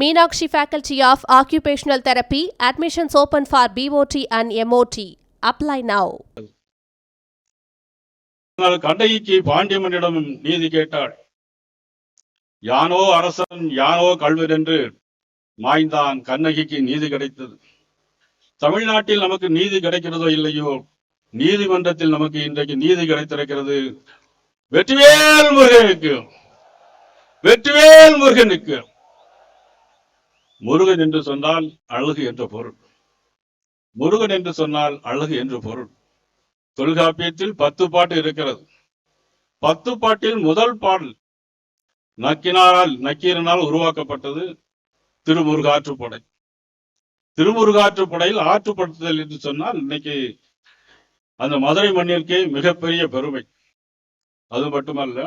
Meenakshi faculty of Occupational therapy admissions open for BOT and MOT apply now கண்டகிக்கு பாண்டியமனிடம் நீதி கேட்டாள். யானோ அரசன் யானோ கல்வன் என்று மாய்ந்தான் கண்ணகிக்கு நீதி கிடைத்தது. தமிழ்நாட்டில் நமக்கு நீதி கிடைக்கிறதோ இல்லையோ நீதிமன்றத்தில் நமக்கு இன்றைக்கு நீதி கிடைத்திருக்கிறது. வெற்றிவேல் முருகனுக்கு வெற்றிவேல் முருகனுக்கு. முருகன் என்று சொன்னால் அழகு என்ற பொருள். முருகன் என்று சொன்னால் அழகு என்று பொருள். தொல்காப்பியத்தில் பத்து பாட்டு இருக்கிறது. பத்து பாட்டில் முதல் பாடல் நக்கினாரால் நக்கீரனால் உருவாக்கப்பட்டது திருமுருகாற்றுப்படை. திருமுருகாற்றுப்படையில் ஆற்றுப்படுத்துதல் என்று சொன்னால் இன்னைக்கு அந்த மதுரை மண்ணிற்கே மிகப்பெரிய பெருமை. அது மட்டுமல்ல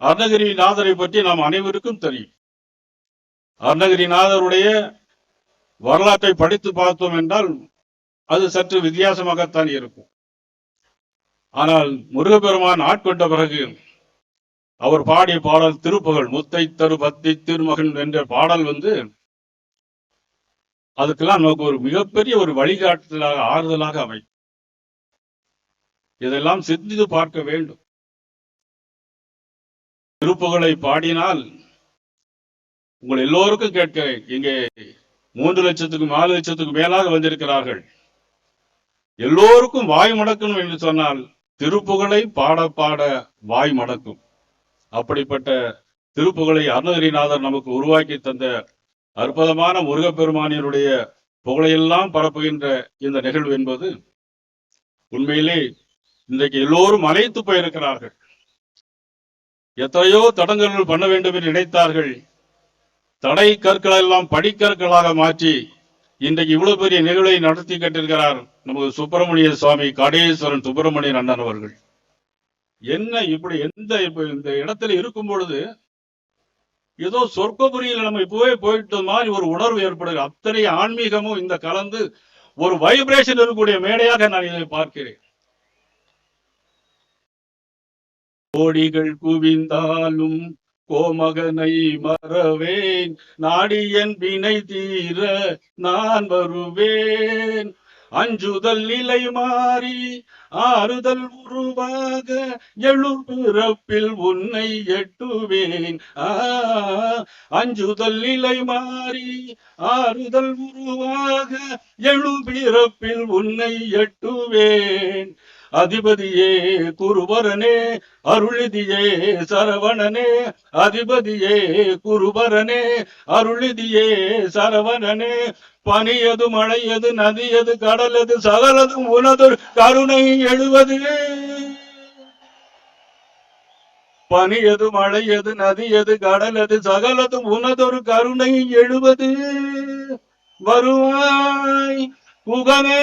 அருணகிரிநாதரை பற்றி நாம் அனைவருக்கும் தெரியும். அருணகிரிநாதருடைய வரலாற்றை படித்து பார்த்தோம் என்றால் அது சற்று வித்தியாசமாகத்தான் இருக்கும். ஆனால் முருகப்பெருமான் ஆட்கொண்ட பிறகு அவர் பாடிய பாடல் திருப்புகழ் முத்தை தரு பத்தி திருமகன் என்ற பாடல் வந்து அதுக்கெல்லாம் நமக்கு ஒரு மிகப்பெரிய ஒரு வழிகாட்டுதலாக ஆறுதலாக அமை இதெல்லாம் சிந்தித்து பார்க்க வேண்டும். திருப்புகழை பாடினால் உங்கள் எல்லோருக்கும் கேட்க இங்கே மூன்று லட்சத்துக்கும் நாலு லட்சத்துக்கும் மேலாக வந்திருக்கிறார்கள். எல்லோருக்கும் வாய் மடக்கணும் என்று சொன்னால் திருப்புகழை பாட பாட வாய் மடக்கும். அப்படிப்பட்ட திருப்புகழை அருணகிரிநாதர் நமக்கு உருவாக்கி தந்த அற்புதமான முருகப்பெருமானியருடைய புகழையெல்லாம் பரப்புகின்ற இந்த நிகழ்வு என்பது உண்மையிலே இன்றைக்கு எல்லோரும் அழைத்து போயிருக்கிறார்கள். எத்தனையோ தடங்கல்கள் பண்ண வேண்டும் என்று நினைத்தார்கள். தடை கற்களை எல்லாம் படிக்கற்களாக மாற்றி இன்றைக்கு இவ்வளவு பெரிய நிகழ்வை நடத்தி கட்டிருக்கிறார் நமது சுப்பிரமணிய சுவாமி காடேஸ்வரன் சுப்பிரமணியன் அண்ணன் அவர்கள். என்ன இப்படி எந்த இப்ப இந்த இடத்துல இருக்கும் பொழுது ஏதோ சொர்க்கபுரியில் நம்ம இப்பவே போயிட்டு மாதிரி ஒரு உணர்வு ஏற்படுது. அத்தனை ஆன்மீகமும் இந்த கலந்து ஒரு வைப்ரேஷன் இருக்கக்கூடிய மேடையாக நான் இதை பார்க்கிறேன். கோடிகள் குவிந்தாலும் கோமகனை மறவேன். நாடியன் வினை தீர நான் வருவேன். அஞ்சுதல் நிலை மாறி ஆறுதல் உருவாக எழுபிறப்பில் உன்னை எட்டுவேன். ஆ, அஞ்சுதல் நிலை மாறி ஆறுதல் உருவாக எழுபிறப்பில் உன்னை எட்டுவேன். அதிபதியே குருபரனே அருளிதியே சரவணனே அதிபதியே குருபரனே அருளிதியே சரவணனே. பனியது மழையது நதியது கடலது சகலதும் உனதொரு கருணை எழுவது பனியது மழையது நதியது கடலது சகலதும் உனதொரு கருணை எழுவது. வருவாய் புகமே